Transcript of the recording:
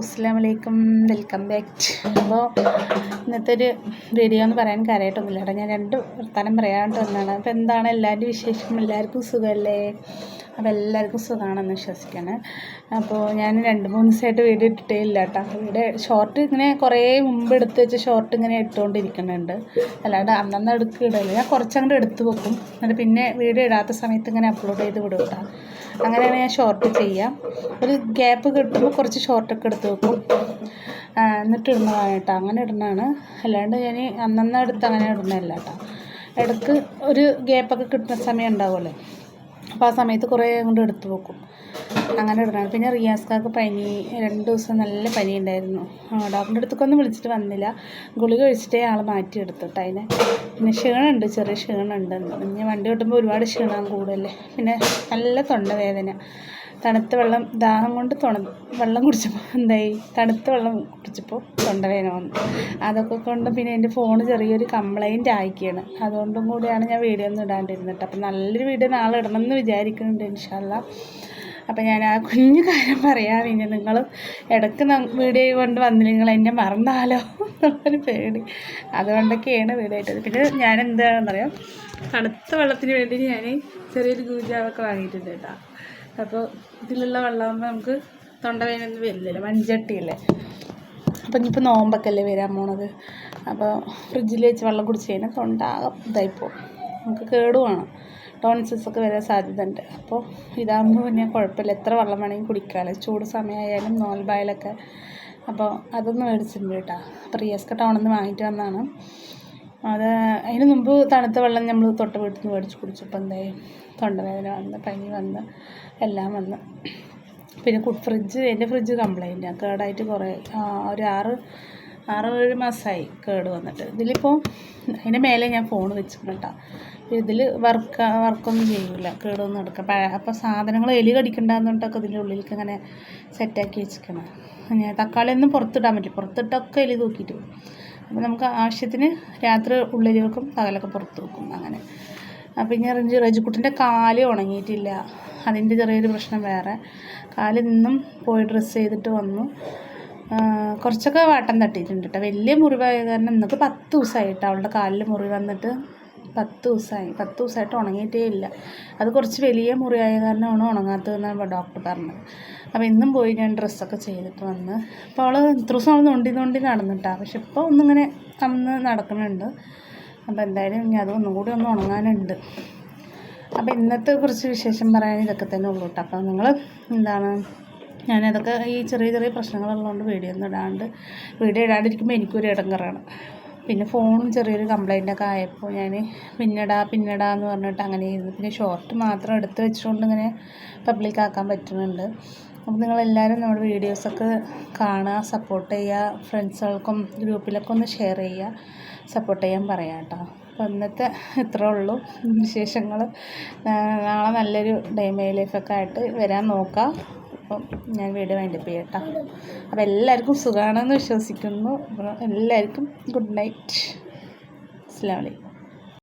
അസ്സാം വലൈക്കും welcome back. അപ്പോൾ ഇന്നത്തെ ഒരു വീഡിയോ എന്ന് പറയാൻ കാര്യമായിട്ടൊന്നുമില്ല കേട്ടോ. ഞാൻ രണ്ട് വർത്താനം പറയാണ്ട് വന്നതാണ്. അപ്പോൾ എന്താണ് എല്ലാവരുടെ വിശേഷം എല്ലാവർക്കും സുഖമല്ലേ? അപ്പോൾ എല്ലാവർക്കും സുഖമാണെന്ന് വിശ്വസിക്കുകയാണ്. അപ്പോൾ ഞാൻ രണ്ട് മൂന്ന് ദിവസമായിട്ട് വീഡിയോ ഇട്ടിട്ടേ ഇല്ല കേട്ടോ. ഇവിടെ ഷോർട്ട് ഇങ്ങനെ കുറേ മുമ്പ് എടുത്ത് വെച്ച് ഷോർട്ട് ഇങ്ങനെ ഇട്ടുകൊണ്ടിരിക്കുന്നുണ്ട്. അല്ലാണ്ട് അന്നന്ന് എടുക്കുക ഇടയില്ല ഞാൻ കുറച്ചങ്ങോട്ട് എടുത്ത് വെക്കും. എന്നിട്ട് പിന്നെ വീഡിയോ ഇടാത്ത സമയത്ത് ഇങ്ങനെ അപ്ലോഡ് ചെയ്ത് വിടും കേട്ടോ. അങ്ങനെയാണ് ഞാൻ ഷോർട്ട് ചെയ്യാം. ഒരു ഗ്യാപ്പ് കിട്ടുമ്പോൾ കുറച്ച് ഷോർട്ടൊക്കെ എടുത്ത് വെക്കും. എന്നിട്ട് ഇടുന്നതാണ് കേട്ടോ. അങ്ങനെ ഇടുന്നതാണ്. അല്ലാണ്ട് ഞാൻ അന്നന്നെടുത്ത് അങ്ങനെ ഇടുന്നതല്ല കേട്ടോ. ഇടയ്ക്ക് ഒരു ഗ്യാപ്പൊക്കെ കിട്ടുന്ന സമയം ഉണ്ടാവുമല്ലോ. അപ്പോൾ ആ സമയത്ത് കുറേ അങ്ങോട്ട് എടുത്തു വെക്കും. അങ്ങനെ ഇടണം പിന്നെ റിയാസ്കാക്ക് പനി രണ്ട് ദിവസം നല്ല പനി ഉണ്ടായിരുന്നു ഡോക്ടറിന്റെ അടുത്തേക്കൊന്നും വിളിച്ചിട്ട് വന്നില്ല. ഗുളിക കഴിച്ചിട്ടേ ആൾ മാറ്റി കേട്ടോ അതിനെ. പിന്നെ ക്ഷീണമുണ്ട് ചെറിയ ക്ഷീണമുണ്ട് ഇനി വണ്ടി ഓട്ടുമ്പോൾ ഒരുപാട് ക്ഷീണം കൂടുതലേ. പിന്നെ നല്ല തൊണ്ടവേദന. തണുത്ത വെള്ളം ദാഹം കൊണ്ട് തുണ വെള്ളം കുടിച്ചപ്പോൾ എന്തായി? തണുത്ത വെള്ളം കുടിച്ചപ്പോൾ തൊണ്ടവേദന വന്നു. അതൊക്കെ കൊണ്ട് പിന്നെ എന്റെ ഫോൺ ചെറിയൊരു കംപ്ലൈന്റ് ആയിക്കാണ്. അതുകൊണ്ടും കൂടിയാണ് ഞാൻ വീഡിയോ ഒന്നും ഇടാണ്ടിരുന്നിട്ട് അപ്പം നല്ലൊരു വീഡിയോ നാളെ ഇടണം എന്ന് വിചാരിക്കുന്നുണ്ട് ഇൻഷാല്ല അപ്പം ഞാൻ ആ കുഞ്ഞു കാര്യം പറയാം. പിന്നെ നിങ്ങൾ ഇടയ്ക്ക് വീഡിയോ കൊണ്ട് നിങ്ങൾ എന്നെ മറന്നാലോ എന്നുള്ളൊരു പേടി. അതുകൊണ്ടൊക്കെയാണ് വീഡിയോ ഇട്ടത്. പിന്നെ ഞാൻ എന്താണെന്നറിയാം? തണുത്ത വെള്ളത്തിന് വേണ്ടി ഞാൻ ചെറിയൊരു ഗൂജാവൊക്കെ വാങ്ങിയിട്ടുണ്ട് കേട്ടോ. അപ്പോൾ ഇതിലുള്ള വെള്ളമാകുമ്പോൾ നമുക്ക് തൊണ്ടവേദനയൊന്നും വരില്ലല്ലോ മൺചട്ടിയല്ലേ? അപ്പം ഇനിയിപ്പോൾ നോമ്പൊക്കെ അല്ലേ വരാൻ പോണത്? അപ്പോൾ ഫ്രിഡ്ജിൽ വെച്ച് വെള്ളം കുടിച്ച് കഴിഞ്ഞാൽ തൊണ്ട ആകെ നമുക്ക് കേടുവാണ് ടോൺസിസ് ഒക്കെ വരാൻ സാധ്യത ഉണ്ട് അപ്പോൾ ഇതാകുമ്പോൾ പിന്നെ കുഴപ്പമില്ല. എത്ര വെള്ളം വേണമെങ്കിൽ കുടിക്കാമല്ലോ ചൂട് സമയമായാലും നോൽബായാലൊക്കെ അപ്പോൾ അതൊന്ന് മേടിച്ചിട്ടുണ്ട് കേട്ടോ. അപ്പോൾ റിയസ്ക ടൗണിൽ നിന്ന് വാങ്ങിയിട്ട് വന്നതാണ്. അത് അതിന് മുമ്പ് തണുത്ത വെള്ളം നമ്മൾ തൊട്ട വീട്ടിൽ നിന്ന് മേടിച്ച് കുടിച്ചപ്പോൾ എന്തായി തൊണ്ടവേദന വന്ന് പനി വന്ന് എല്ലാം വന്ന്. പിന്നെ ഫ്രിഡ്ജ് എന്റെ ഫ്രിഡ്ജ് കംപ്ലൈന്റ്. കേടായിട്ട് കുറേ ഒരു ആറ് ആറ് ഏഴ് മാസമായി കേട് വന്നിട്ട്. ഇതിലിപ്പോൾ അതിന്റെ മേലെ ഞാൻ ഫോൺ വെച്ചിട്ടുണ്ട്. ഇതിൽ വർക്ക് വർക്കൊന്നും ചെയ്യില്ല കേടൊന്നും എടുക്കാം പഴ അപ്പോൾ സാധനങ്ങൾ എലി കടിക്കണ്ടെന്ന് പറഞ്ഞിട്ടൊക്കെ ഇതിന്റെ ഉള്ളിലേക്ക് ഇങ്ങനെ സെറ്റാക്കി വെച്ചിരിക്കണം. ഞാൻ തക്കാളി ഒന്നും പുറത്തിടാൻ പറ്റില്ല. പുറത്തിട്ടൊക്കെ എലി തൂക്കിയിട്ട് അപ്പോൾ നമുക്ക് ആവശ്യത്തിന് രാത്രി ഉള്ളിൽ വെക്കും പകലൊക്കെ പുറത്ത് വെക്കും അങ്ങനെ. അപ്പോൾ ഇനി റഞ്ചി റജിക്കുട്ടിന്റെ കാൽ ഉണങ്ങിയിട്ടില്ല. അതിന്റെ ചെറിയൊരു പ്രശ്നം വേറെ. കാൽ നിന്നും പോയി ഡ്രസ്സ് ചെയ്തിട്ട് വന്നു. കുറച്ചൊക്കെ വാട്ടം തട്ടിയിട്ടുണ്ട് കേട്ടോ വലിയ മുറിവായ കാരണം ഇന്നൊക്കെ പത്ത് ദിവസമായിട്ട് അവളുടെ കാലിൽ മുറി വന്നിട്ട് പത്ത് ദിവസമായി പത്ത് ദിവസമായിട്ട് ഉണങ്ങിയിട്ടേ ഇല്ല. അത് കുറച്ച് വലിയ മുറിയായ കാരണമാണ് ഉണങ്ങാത്തതെന്നാണ് ഡോക്ടർ പറഞ്ഞത്. അപ്പോൾ ഇന്നും പോയി ഞാൻ ഡ്രസ്സൊക്കെ ചെയ്തിട്ട് വന്ന്. അപ്പോൾ അവൾ ഇത്ര ദിവസം അവൾ നോണ്ടി നോണ്ടി നടന്നിട്ടാണ് പക്ഷെ ഇപ്പോൾ ഒന്നിങ്ങനെ അന്ന് നടക്കുന്നുണ്ട് അപ്പോൾ എന്തായാലും ഇനി അത് കൂടി ഒന്ന് ഉണങ്ങാനുണ്ട്. അപ്പോൾ ഇന്നത്തെ കുറച്ച് വിശേഷം പറയാൻ ഇതൊക്കെ തന്നെ ഉള്ളൂ കേട്ടോ. അപ്പോൾ നിങ്ങൾ എന്താണ്? ഞാനതൊക്കെ ഈ ചെറിയ ചെറിയ പ്രശ്നങ്ങളുള്ളതുകൊണ്ട് വീഡിയോ ഒന്നും ഇടാണ്ട് വീഡിയോ ഇടാണ്ടിരിക്കുമ്പോൾ എനിക്കൊരു ഇടം ഇടങ്ങറാണ് പിന്നെ ഫോണും ചെറിയൊരു കംപ്ലൈന്റൊക്കെ ആയപ്പോൾ ഞാൻ പിന്നടാ പിന്നടാ എന്ന് പറഞ്ഞിട്ട് അങ്ങനെ ഇരുന്നു. പിന്നെ ഷോർട്ട് മാത്രം എടുത്ത് വെച്ചുകൊണ്ട് ഇങ്ങനെ പബ്ലിക് ആക്കാൻ പറ്റുന്നുണ്ട്. അപ്പോൾ നിങ്ങളെല്ലാവരും നമ്മുടെ വീഡിയോസൊക്കെ കാണുക സപ്പോർട്ട് ചെയ്യുക ഫ്രണ്ട്സുകൾക്കും ഗ്രൂപ്പിലൊക്കെ ഒന്ന് ഷെയർ ചെയ്യുക സപ്പോർട്ട് ചെയ്യാൻ പറയാം കേട്ടോ. അപ്പോൾ ഇന്നത്തെ ഇത്രേ ഉള്ളൂ. വിശേഷങ്ങൾ നാളെ നല്ലൊരു ഡേ മൈ ലൈഫൊക്കെ ആയിട്ട് വരാൻ നോക്കാം. അപ്പം ഞാൻ വീഡിയോ വൈൻഡപ്പ് ചെയ്യട്ടോ അപ്പോൾ എല്ലാവർക്കും സുഖമാണെന്ന് വിശ്വസിക്കുന്നു. എല്ലാവർക്കും ഗുഡ് നൈറ്റ് അസ്സാം വലൈക്കും